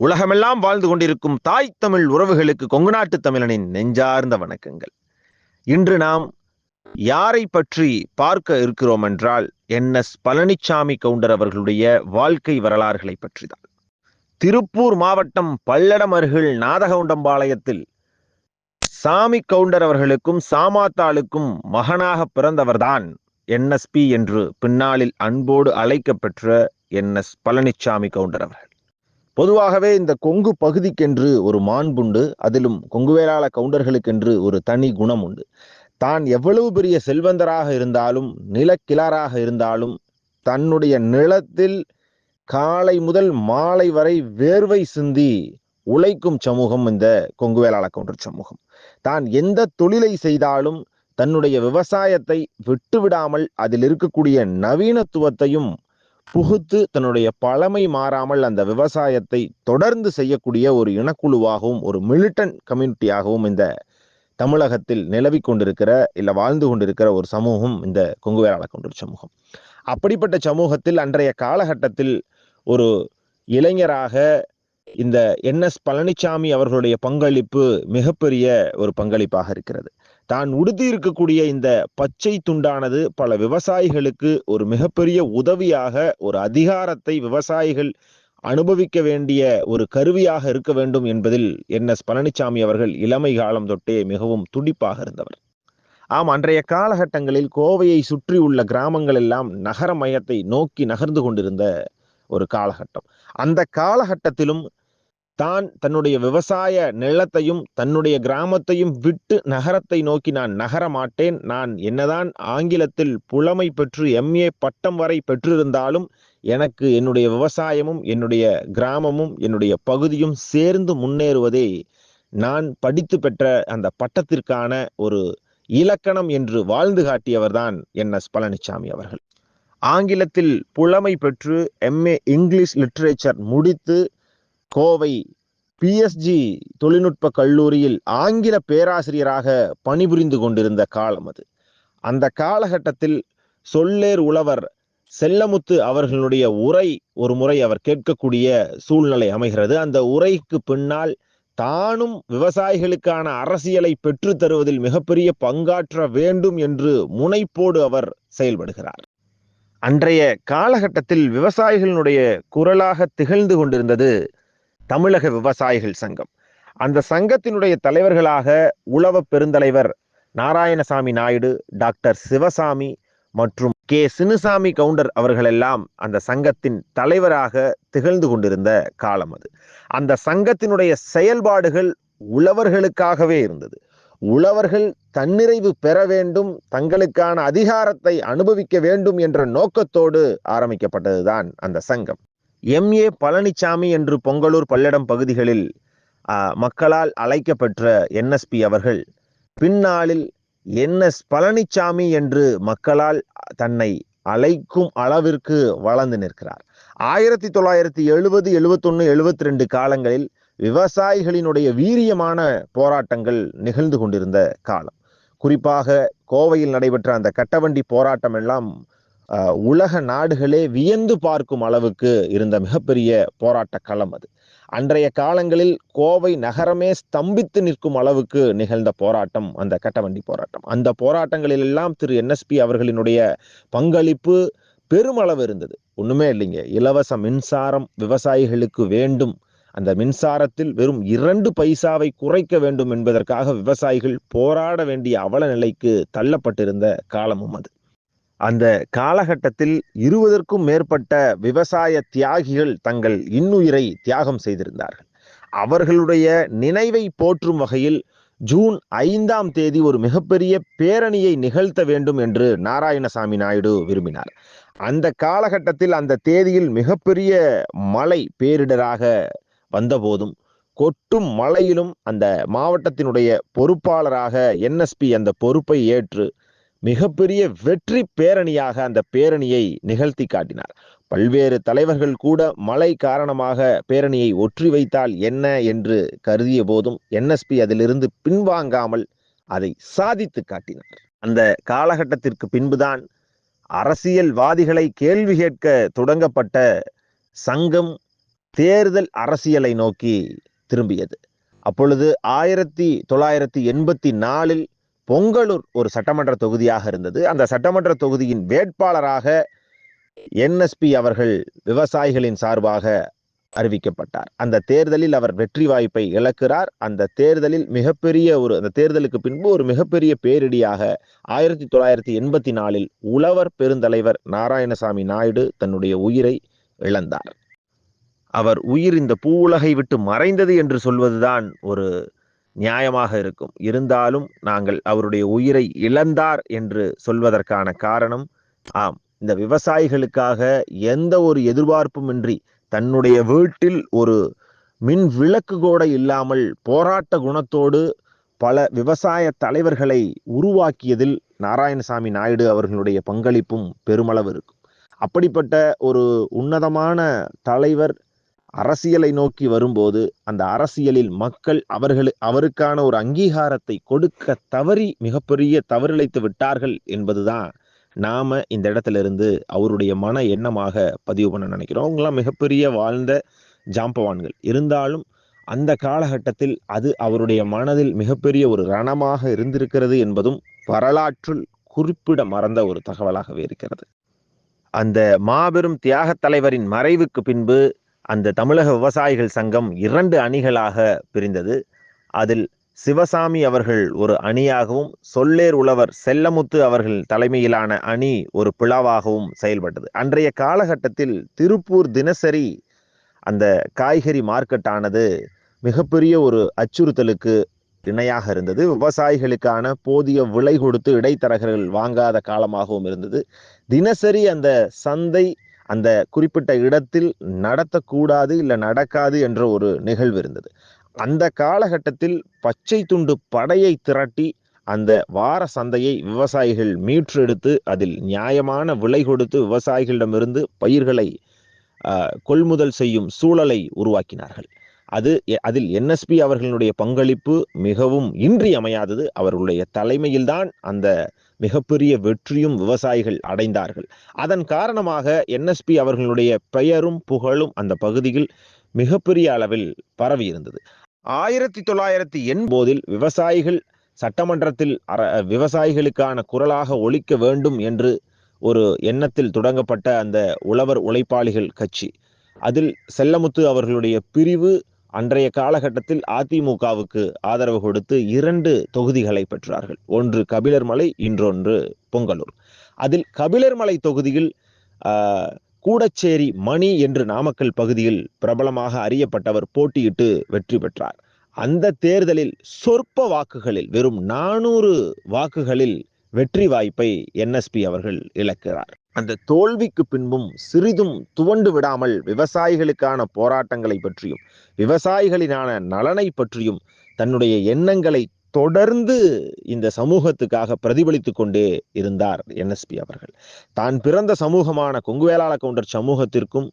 உலகமெல்லாம் வாழ்ந்து கொண்டிருக்கும் தாய் தமிழ் உறவுகளுக்கு கொங்கு நாட்டு தமிழனின் நெஞ்சார்ந்த வணக்கங்கள். இன்று நாம் யாரை பற்றி பார்க்க இருக்கிறோம் என்றால் என். எஸ். பழனிசாமி கவுண்டர் அவர்களுடைய வாழ்க்கை வரலாறுகளை பற்றிதான். திருப்பூர் மாவட்டம் பல்லடம் அருகில் நாதகவுண்டம்பாளையத்தில் சாமி கவுண்டர் அவர்களுக்கும் சாமாத்தாளுக்கும் மகனாக பிறந்தவர்தான் என்எஸ்பி என்று பின்னாளில் அன்போடு அழைக்கப்பெற்ற என். எஸ். பழனிசாமி கவுண்டர் அவர்கள். பொதுவாகவே இந்த கொங்கு பகுதிக்கென்று ஒரு மாண்புண்டு அதிலும் கொங்குவேலாள கவுண்டர்களுக்கென்று ஒரு தனி குணம் உண்டு தான் எவ்வளவு பெரிய செல்வந்தராக இருந்தாலும் நிலக்கிளாராக இருந்தாலும் தன்னுடைய நிலத்தில் காலை முதல் மாலை வரை வேர்வை சிந்தி உழைக்கும் சமூகம் இந்த கொங்குவேலாள கவுண்டர் சமூகம். தான் எந்த தொழிலை செய்தாலும் தன்னுடைய விவசாயத்தை விட்டுவிடாமல் அதில் இருக்கக்கூடிய நவீனத்துவத்தையும் புகுத்து தன்னுடைய பழமை மாறாமல் அந்த விவசாயத்தை தொடர்ந்து செய்யக்கூடிய ஒரு இனக்குழுவாகவும் ஒரு மிலிட்டன் கம்யூனிட்டியாகவும் இந்த தமிழகத்தில் நிலவி கொண்டிருக்கிற இல்லை வாழ்ந்து கொண்டிருக்கிற ஒரு சமூகம் இந்த கொங்கு வேளாள சமூகம். அப்படிப்பட்ட சமூகத்தில் அன்றைய காலகட்டத்தில் ஒரு இளைஞராக இந்த என் எஸ் பழனிசாமி அவர்களுடைய பங்களிப்பு மிகப்பெரிய ஒரு பங்களிப்பாக இருக்கிறது. தான் உடுத்தி இருக்கக்கூடிய இந்த பச்சை துண்டானது பல விவசாயிகளுக்கு ஒரு மிகப்பெரிய உதவியாக ஒரு அதிகாரத்தை விவசாயிகள் அனுபவிக்க வேண்டிய ஒரு கருவியாக இருக்க வேண்டும் என்பதில் என் எஸ் பழனிசாமி அவர்கள் இளமை காலம் தொட்டே மிகவும் துடிப்பாக இருந்தவர். ஆம் அன்றைய காலகட்டங்களில் கோவையை சுற்றி உள்ள கிராமங்கள் எல்லாம் நகர மையத்தை நோக்கி நகர்ந்து கொண்டிருந்த ஒரு காலகட்டம். அந்த காலகட்டத்திலும் தான் தன்னுடைய விவசாய நிலத்தையும் தன்னுடைய கிராமத்தையும் விட்டு நகரத்தை நோக்கி நான் நகர மாட்டேன். நான் என்னதான் ஆங்கிலத்தில் புலமை பெற்று எம்ஏ பட்டம் வரை பெற்றிருந்தாலும் எனக்கு என்னுடைய விவசாயமும் என்னுடைய கிராமமும் என்னுடைய பகுதியும் சேர்ந்து முன்னேறுவதே நான் படித்து பெற்ற அந்த பட்டத்திற்கான ஒரு இலக்கணம் என்று வாழ்ந்து காட்டியவர்தான் என் எஸ் பழனிசாமி அவர்கள். ஆங்கிலத்தில் புலமை பெற்று எம்ஏ இங்கிலீஷ் லிட்ரேச்சர் முடித்து கோவை பிஎஸ்ஜி தொழில்நுட்ப கல்லூரியில் ஆங்கில பேராசிரியராக பணிபுரிந்து கொண்டிருந்த காலம் அது. அந்த காலகட்டத்தில் சொல்லேர் உழவர் செல்லமுத்து அவர்களுடைய உரை ஒரு முறை அவர் கேட்கக்கூடிய சூழ்நிலை அமைகிறது. அந்த உரைக்கு பின்னால் தானும் விவசாயிகளுக்கான அரசியலை பெற்று தருவதில் மிகப்பெரிய பங்காற்ற வேண்டும் என்று முனைப்போடு அவர் செயல்படுகிறார். அன்றைய காலகட்டத்தில் விவசாயிகளினுடைய குரலாக திகழ்ந்து கொண்டிருந்தது தமிழக விவசாயிகள் சங்கம். அந்த சங்கத்தினுடைய தலைவர்களாக உழவ பெருந்தலைவர் நாராயணசாமி நாயுடு டாக்டர் சிவசாமி மற்றும் கே. சினுசாமி கவுண்டர் அவர்களெல்லாம் அந்த சங்கத்தின் தலைவராக திகழ்ந்து கொண்டிருந்த காலம் அது. அந்த சங்கத்தினுடைய செயல்பாடுகள் உழவர்களுக்காகவே இருந்தது. உழவர்கள் தன்னிறைவு பெற வேண்டும் தங்களுக்கான அதிகாரத்தை அனுபவிக்க வேண்டும் என்ற நோக்கத்தோடு ஆரம்பிக்கப்பட்டதுதான் அந்த சங்கம். எம். ஏ. பழனிசாமி என்று பொங்கலூர் பல்லடம் பகுதிகளில் மக்களால் அழைக்கப்பெற்ற என்எஸ்பி அவர்கள் பின்னாளில் என் எஸ் பழனிசாமி என்று மக்களால் தன்னை அழைக்கும் அளவிற்கு வளர்ந்து நிற்கிறார். ஆயிரத்தி தொள்ளாயிரத்தி எழுபது எழுபத்தொன்று எழுபத்தி ரெண்டு காலங்களில் விவசாயிகளினுடைய வீரியமான போராட்டங்கள் நிகழ்ந்து கொண்டிருந்த காலம். குறிப்பாக கோவையில் நடைபெற்ற அந்த கட்டவண்டி போராட்டம் எல்லாம் உலக நாடுகளே வியந்து பார்க்கும் அளவுக்கு இருந்த மிகப்பெரிய போராட்ட களம் அது. அன்றைய காலங்களில் கோவை நகரமே ஸ்தம்பித்து நிற்கும் அளவுக்கு நிகழ்ந்த போராட்டம் அந்த கட்டவண்டி போராட்டம். அந்த போராட்டங்களில் எல்லாம் திரு என்எஸ்பி அவர்களினுடைய பங்களிப்பு பெருமளவு இருந்தது. ஒன்றுமே இல்லைங்க. இலவச மின்சாரம் விவசாயிகளுக்கு வேண்டும். அந்த மின்சாரத்தில் வெறும் இரண்டு பைசாவை குறைக்க வேண்டும் என்பதற்காக விவசாயிகள் போராட வேண்டிய அவல நிலைக்கு தள்ளப்பட்டிருந்த காலமும் அது. அந்த காலகட்டத்தில் இருபதற்கும் மேற்பட்ட விவசாய தியாகிகள் தங்கள் இன்னுயிரை தியாகம் செய்திருந்தார்கள். அவர்களுடைய நினைவை போற்றும் வகையில் ஜூன் ஐந்தாம் தேதி ஒரு மிகப்பெரிய பேரணியை நிகழ்த்த வேண்டும் என்று நாராயணசாமி நாயுடு விரும்பினார். அந்த காலகட்டத்தில் அந்த தேதியில் மிகப்பெரிய மழை பேரிடராக வந்தபோதும் கொட்டும் மழையிலும் அந்த மாவட்டத்தினுடைய பொறுப்பாளராக என்எஸ்பி அந்த பொறுப்பை ஏற்று மிகப்பெரிய வெற்றி பேரணியாக அந்த பேரணியை நிகழ்த்தி காட்டினார். பல்வேறு தலைவர்கள் கூட மழை காரணமாக பேரணியை ஒற்றி வைத்தால் என்ன என்று கருதிய போதும் என்எஸ்பி அதிலிருந்து பின்வாங்காமல் அதை சாதித்து காட்டினார். அந்த காலகட்டத்திற்கு பின்புதான் அரசியல்வாதிகளை கேள்வி கேட்க தொடங்கப்பட்ட சங்கம் தேர்தல் அரசியலை நோக்கி திரும்பியது. அப்பொழுது ஆயிரத்தி தொள்ளாயிரத்தி எண்பத்தி நாலில் பொங்கலூர் ஒரு சட்டமன்ற தொகுதியாக இருந்தது. அந்த சட்டமன்ற தொகுதியின் வேட்பாளராக என்எஸ்பி அவர்கள் விவசாயிகளின் சார்பாக அறிவிக்கப்பட்டார். அந்த தேர்தலில் அவர் வெற்றி வாய்ப்பை இழக்கிறார். அந்த தேர்தலில் மிகப்பெரிய ஒரு அந்த தேர்தலுக்கு பின்பு ஒரு மிகப்பெரிய பேரிடியாக ஆயிரத்தி தொள்ளாயிரத்தி எண்பத்தி நாலில் உழவர் பெருந்தலைவர் நாராயணசாமி நாயுடு தன்னுடைய உயிரை இழந்தார். அவர் உயிர் இந்த பூ உலகை விட்டு மறைந்தது என்று சொல்வதுதான் ஒரு நியாயமாக இருக்கும். இருந்தாலும் நாங்கள் அவருடைய உயிரை இழந்தார் என்று சொல்வதற்கான காரணம் ஆம். இந்த விவசாயிகளுக்காக எந்த ஒரு எதிர்பார்ப்புமின்றி தன்னுடைய வீட்டில் ஒரு மின் விளக்கு கூட இல்லாமல் போராட்ட குணத்தோடு பல விவசாய தலைவர்களை உருவாக்கியதில் நாராயணசாமி நாயுடு அவர்களுடைய பங்களிப்பும் பெருமளவு இருக்கும். அப்படிப்பட்ட ஒரு உன்னதமான தலைவர் அரசியலை நோக்கி வரும்போது அந்த அரசியலில் மக்கள் அவர்களு அவருக்கான ஒரு அங்கீகாரத்தை கொடுக்க தவறி மிகப்பெரிய தவறிழைத்து விட்டார்கள் என்பதுதான் நாம இந்த இடத்துல இருந்து அவருடைய மன எண்ணமாக பதிவு பண்ண நினைக்கிறோம். அவங்களாம் மிகப்பெரிய வாழ்ந்த ஜாம்பவான்கள். இருந்தாலும் அந்த காலகட்டத்தில் அது அவருடைய மனதில் மிகப்பெரிய ஒரு ரணமாக இருந்திருக்கிறது என்பதும் வரலாற்றில் குறிப்பிட மறந்த ஒரு தகவலாகவே இருக்கிறது. அந்த மாபெரும் தியாகத் தலைவரின் மறைவுக்கு பின்பு அந்த தமிழக விவசாயிகள் சங்கம் இரண்டு அணிகளாக பிரிந்தது. அதில் சிவசாமி அவர்கள் ஒரு அணியாகவும் சொல்லேர் உழவர் செல்லமுத்து அவர்கள் தலைமையிலான அணி ஒரு பிளவாகவும் செயல்பட்டது. அன்றைய காலகட்டத்தில் திருப்பூர் தினசரி அந்த காய்கறி மார்க்கெட்டானது மிகப்பெரிய ஒரு அச்சுறுத்தலுக்கு இணையாக இருந்தது. விவசாயிகளுக்கான போதிய விலை கொடுத்து இடைத்தரகர்கள் வாங்காத காலமாகவும் இருந்தது. தினசரி அந்த சந்தை அந்த குறிப்பிட்ட இடத்தில் நடத்தக்கூடாது இல்லை நடக்காது என்ற ஒரு நிகழ்வு இருந்தது. அந்த காலகட்டத்தில் பச்சை துண்டு படையை திரட்டி அந்த வார சந்தையை விவசாயிகள் மீற்றெடுத்து அதில் நியாயமான விலை கொடுத்து விவசாயிகளிடமிருந்து பயிர்களை கொள்முதல் செய்யும் சூழலை உருவாக்கினார்கள். அது அதில் என்எஸ்பி அவர்களுடைய பங்களிப்பு மிகவும் இன்றியமையாதது. அவர்களுடைய தலைமையில்தான் அந்த மிகப்பெரிய வெற்றியும் விவசாயிகள் அடைந்தார்கள். அதன் காரணமாக என்எஸ்பி அவர்களுடைய பெயரும் புகழும் அந்த பகுதியில் மிகப்பெரிய அளவில் பரவி இருந்தது. ஆயிரத்தி தொள்ளாயிரத்தி எண்பதில் விவசாயிகள் சட்டமன்றத்தில் அற விவசாயிகளுக்கான குரலாக ஒழிக்க வேண்டும் என்று ஒரு எண்ணத்தில் தொடங்கப்பட்ட அந்த உழவர் உழைப்பாளிகள் கட்சி. அதில் செல்லமுத்து அவர்களுடைய பிரிவு அன்றைய காலகட்டத்தில் அதிமுகவுக்கு ஆதரவு கொடுத்து இரண்டு தொகுதிகளை பெற்றார்கள். ஒன்று கபிலர்மலை இன்றொன்று பொங்கலூர். அதில் கபிலர்மலை தொகுதியில் கூடச்சேரி மணி என்று நாமக்கல் பகுதியில் பிரபலமாக அறியப்பட்டவர் போட்டியிட்டு வெற்றி பெற்றார். அந்த தேர்தலில் சொற்ப வாக்குகளில் வெறும் நானூறு வாக்குகளில் வெற்றி வாய்ப்பை என்எஸ்பி அவர்கள் இழக்கிறார். அந்த தோல்விக்கு பின்பும் சிறிதும் துவண்டு விடாமல் விவசாயிகளுக்கான போராட்டங்களை பற்றியும் விவசாயிகளினான நலனை பற்றியும் தன்னுடைய எண்ணங்களை தொடர்ந்து இந்த சமூகத்துக்காக பிரதிபலித்து கொண்டே இருந்தார் என்எஸ்பி அவர்கள். தான் பிறந்த சமூகமான கொங்குவேளாள கவுண்டர் சமூகத்திற்கும்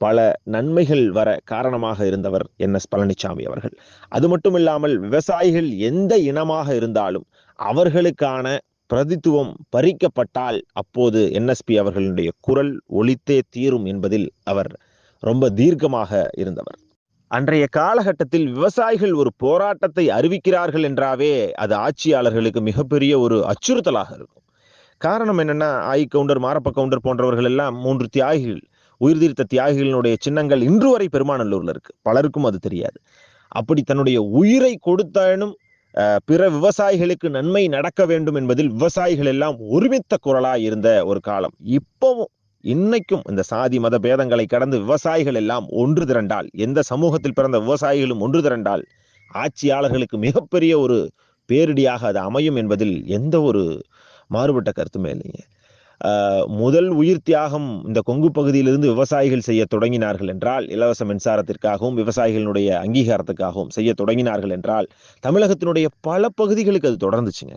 பல நன்மைகள் வர காரணமாக இருந்தவர் என் எஸ் பழனிசாமி அவர்கள். அது மட்டும் இல்லாமல் விவசாயிகள் எந்த இனமாக இருந்தாலும் அவர்களுக்கான பிரதித்துவம் பறிக்கப்பட்டால் அப்போது என்எஸ்பி அவர்களுடைய குரல் ஒழித்தே தீரும் என்பதில் அவர் ரொம்ப தீர்க்கமாக இருந்தவர். அன்றைய காலகட்டத்தில் விவசாயிகள் ஒரு போராட்டத்தை அறிவிக்கிறார்கள் என்றாவே அது ஆட்சியாளர்களுக்கு மிகப்பெரிய ஒரு அச்சுறுத்தலாக இருக்கும். காரணம் என்னன்னா ஆய் கவுண்டர் மாரப்ப கவுண்டர் போன்றவர்கள் எல்லாம் மூன்று தியாகிகள் உயிர் தீர்த்த தியாகிகளினுடைய சின்னங்கள் இன்று வரை பெருமாநல்லூர்ல இருக்கு. பலருக்கும் அது தெரியாது. அப்படி தன்னுடைய உயிரை கொடுத்தாலும் பிற விவசாயிகளுக்கு நன்மை நடக்க வேண்டும் என்பதில் விவசாயிகள் எல்லாம் ஒருமித்த குரலாக இருந்த ஒரு காலம். இப்போவும் இன்னைக்கும் இந்த சாதி மத பேதங்களை கடந்து விவசாயிகள் எல்லாம் ஒன்று திரண்டால் எந்த சமூகத்தில் பிறந்த விவசாயிகளும் ஒன்று திரண்டால் ஆட்சியாளர்களுக்கு மிகப்பெரிய ஒரு பேரிடியாக அது அமையும் என்பதில் எந்த ஒரு மாறுபட்ட கருத்துமே இல்லைங்க. முதல் உயிர் தியாகம் இந்த கொங்கு பகுதியிலிருந்து விவசாயிகள் செய்ய தொடங்கினார்கள் என்றால் இலவச மின்சாரத்திற்காகவும் விவசாயிகளுடைய அங்கீகாரத்துக்காகவும் செய்ய தொடங்கினார்கள் என்றால் தமிழகத்தினுடைய பல பகுதிகளுக்கு அது தொடர்ந்துச்சுங்க.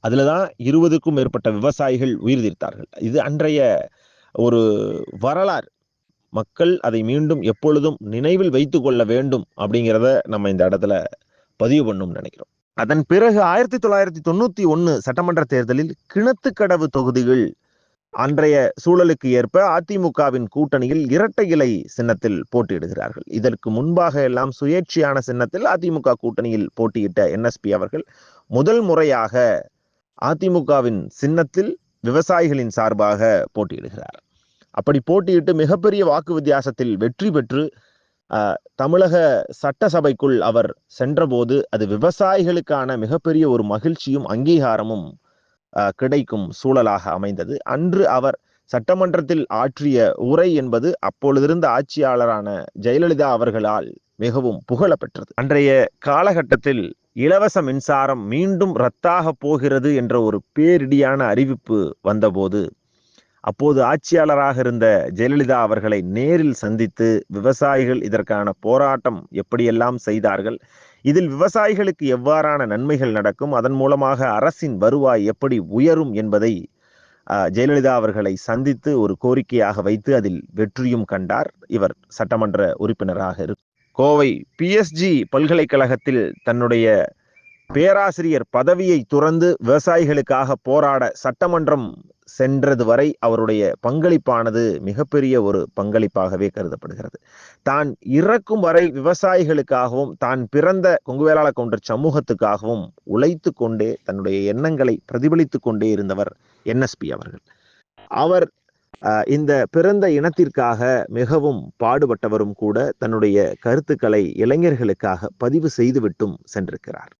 அதில் தான் இருபதுக்கும் மேற்பட்ட விவசாயிகள் உயிர் தீர்த்தார்கள். இது அன்றைய ஒரு வரலாறு. மக்கள் அதை மீண்டும் எப்பொழுதும் நினைவில் வைத்து கொள்ள வேண்டும் அப்படிங்கிறத நம்ம இந்த இடத்துல பதிவு பண்ணும் நினைக்கிறோம். அதன் பிறகு ஆயிரத்தி தொள்ளாயிரத்தி தொண்ணூற்றி ஒன்று சட்டமன்ற தேர்தலில் கிணத்துக்கடவு தொகுதிகள் அன்றைய சூழலுக்கு ஏற்ப அதிமுகவின் கூட்டணியில் இரட்டை இலை சின்னத்தில் போட்டியிடுகிறார்கள். இதற்கு முன்பாக எல்லாம் சுயேட்சையான சின்னத்தில் அதிமுக கூட்டணியில் போட்டியிட்ட என்எஸ்பி அவர்கள் முதல் முறையாக அதிமுகவின் சின்னத்தில் விவசாயிகளின் சார்பாக போட்டியிடுகிறார். அப்படி போட்டியிட்டு மிகப்பெரிய வாக்கு வித்தியாசத்தில் வெற்றி பெற்று அஹ், தமிழக சட்டசபைக்குள் அவர் சென்றபோது அது விவசாயிகளுக்கான மிகப்பெரிய ஒரு மகிழ்ச்சியும் அங்கீகாரமும் கிடைக்கும் சூழலாக அமைந்தது. அன்று அவர் சட்டமன்றத்தில் ஆற்றிய உரை என்பது அப்பொழுதிருந்த ஆட்சியாளரான ஜெயலலிதா அவர்களால் மிகவும் புகழப்பெற்றது. அன்றைய காலகட்டத்தில் இலவச மின்சாரம் மீண்டும் ரத்தாக போகிறது என்ற ஒரு பேரிடியான அறிவிப்பு வந்தபோது அப்போது ஆட்சியாளராக இருந்த ஜெயலலிதா அவர்களை நேரில் சந்தித்து விவசாயிகள் இதற்கான போராட்டம் எப்படியெல்லாம் செய்தார்கள் இதில் விவசாயிகளுக்கு எவ்வாறான நன்மைகள் நடக்கும்? அதன் மூலமாக அரசின் வருவாய் எப்படி உயரும் என்பதை ஜெயலலிதா அவர்களை சந்தித்து ஒரு கோரிக்கையாக வைத்து அதில் வெற்றியும் கண்டார். இவர் சட்டமன்ற உறுப்பினராக இருக்கும் கோவை பிஎஸ்ஜி பல்கலைக்கழகத்தில் தன்னுடைய பேராசிரியர் பதவியை துறந்து விவசாயிகளுக்காக போராட சட்டமன்றம் சென்றது வரை அவருடைய பங்களிப்பானது மிகப்பெரிய ஒரு பங்களிப்பாகவே கருதப்படுகிறது. தான் இறக்கும் வரை விவசாயிகளுக்காகவும் தான் பிறந்த கொங்குவேளாள கவுண்டர் சமூகத்துக்காகவும் உழைத்து கொண்டே தன்னுடைய எண்ணங்களை பிரதிபலித்து கொண்டே இருந்தவர் என்எஸ்பி அவர்கள். அவர் இந்த பிறந்த இனத்திற்காக மிகவும் பாடுபட்டவரும் கூட தன்னுடைய கருத்துக்களை இளைஞர்களுக்காக பதிவு செய்துவிட்டும் சென்றிருக்கிறார்.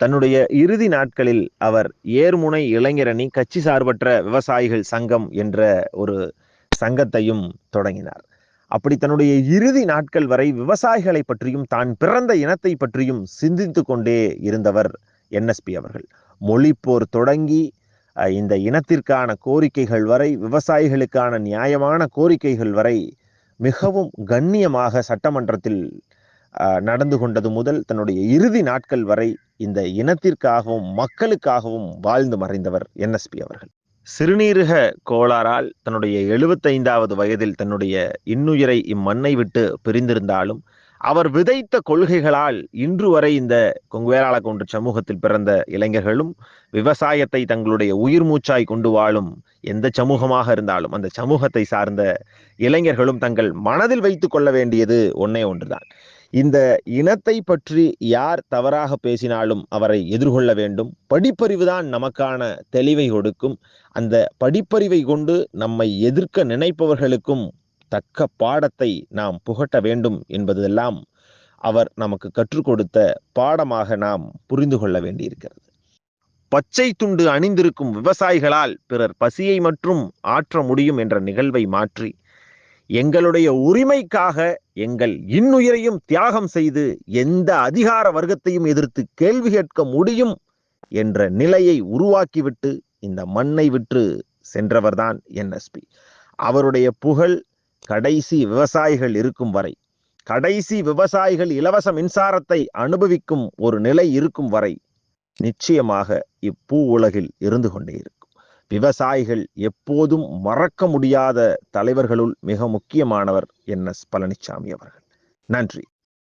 தன்னுடைய இறுதி நாட்களில் அவர் ஏர்முனை இளைஞரணி கட்சி சார்பற்ற விவசாயிகள் சங்கம் என்ற ஒரு சங்கத்தையும் தொடங்கினார். அப்படி தன்னுடைய இறுதி நாட்கள் வரை விவசாயிகளை பற்றியும் தான் பிறந்த இனத்தை பற்றியும் சிந்தித்து கொண்டே இருந்தவர் என்எஸ்பி அவர்கள். மொழிப்போர் தொடங்கி இந்த இனத்திற்கான கோரிக்கைகள் வரை விவசாயிகளுக்கான நியாயமான கோரிக்கைகள் வரை மிகவும் கண்ணியமாக சட்டமன்றத்தில் நடந்து கொண்டது முதல் தன்னுடைய இறுதி நாட்கள் வரை இந்த இனத்திற்காகவும் மக்களுக்காகவும் வாழ்ந்து மறைந்தவர் என்எஸ்பி அவர்கள். சிறுநீரக கோளாறால் தன்னுடைய எழுபத்தைந்தாவது வயதில் தன்னுடைய இன்னுயிரை இம்மண்ணை விட்டு பிரிந்திருந்தாலும் அவர் விதைத்த கொள்கைகளால் இன்று வரை இந்த கொங்குவேளாள கொன்ற சமூகத்தில் பிறந்த இளைஞர்களும் விவசாயத்தை தங்களுடைய உயிர் மூச்சாய் கொண்டு வாழும் எந்த சமூகமாக இருந்தாலும் அந்த சமூகத்தை சார்ந்த இளைஞர்களும் தங்கள் மனதில் வைத்துக் கொள்ள வேண்டியது ஒன்னே ஒன்றுதான். இந்த இனத்தை பற்றி யார் தவறாக பேசினாலும் அவரை எதிர்கொள்ள வேண்டும். படிப்பறிவுதான் நமக்கான தெளிவை கொடுக்கும். அந்த படிப்பறிவை கொண்டு நம்மை எதிர்க்க நினைப்பவர்களுக்கும் தக்க பாடத்தை நாம் புகட்ட வேண்டும் என்பதெல்லாம் அவர் நமக்கு கற்றுக் கொடுத்த பாடமாக நாம் புரிந்து கொள்ள வேண்டியிருக்கிறது. பச்சை துண்டு அணிந்திருக்கும் விவசாயிகளால் பிறர் பசியை மற்றும் ஆற்ற முடியும் என்ற நிகழ்வை மாற்றி எங்களுடைய உரிமைக்காக எங்கள் இன்னுயிரையும் தியாகம் செய்து எந்த அதிகார வர்க்கத்தையும் எதிர்த்து கேள்வி கேட்க முடியும் என்ற நிலையை உருவாக்கிவிட்டு இந்த மண்ணை விட்டு சென்றவர்தான் என்எஸ்பி அவருடைய புகழ் கடைசி விவசாயிகள் இருக்கும் வரை கடைசி விவசாயிகள் இலவச மின்சாரத்தை அனுபவிக்கும் ஒரு நிலை இருக்கும் வரை நிச்சயமாக இப்பூ உலகில் இருந்து கொண்டே இருக்கும். விவசாயிகள் எப்போதும் மறக்க முடியாத தலைவர்களுள் மிக முக்கியமானவர் என் எஸ் பழனிசாமி அவர்கள். நன்றி.